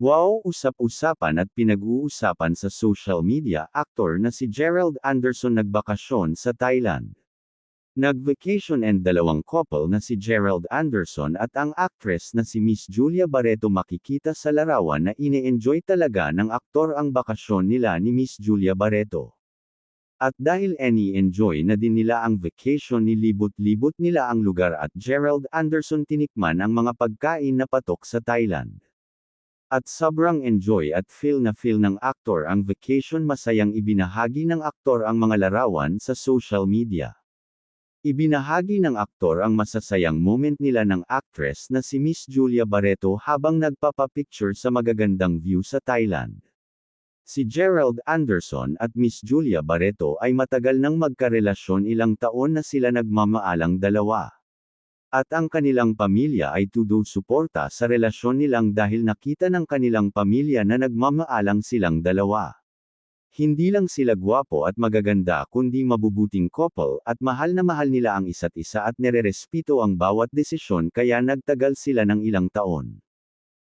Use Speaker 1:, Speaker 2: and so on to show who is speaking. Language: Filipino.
Speaker 1: Wow, usap-usapan at pinag-uusapan sa social media, aktor na si Gerald Anderson nagbakasyon sa Thailand. Nag-vacation and dalawang couple na si Gerald Anderson at ang actress na si Miss Julia Barreto makikita sa larawan na ine-enjoy talaga ng aktor ang bakasyon nila ni Miss Julia Barreto. At dahil any-enjoy na din nila ang vacation nilibot-libot nila ang lugar at Gerald Anderson tinikman ang mga pagkain na patok sa Thailand. At sobrang enjoy at feel na feel ng aktor ang vacation masayang ibinahagi ng aktor ang mga larawan sa social media. Ibinahagi ng aktor ang masasayang moment nila ng actress na si Miss Julia Barreto habang nagpapapicture sa magagandang view sa Thailand. Si Gerald Anderson at Miss Julia Barreto ay matagal nang magkarelasyon ilang taon na sila nagmamaalang dalawa. At ang kanilang pamilya ay tudo suporta sa relasyon nilang dahil nakita ng kanilang pamilya na nagmamaalang silang dalawa. Hindi lang sila gwapo at magaganda kundi mabubuting couple at mahal na mahal nila ang isa't isa at nererespeto ang bawat desisyon kaya nagtagal sila ng ilang taon.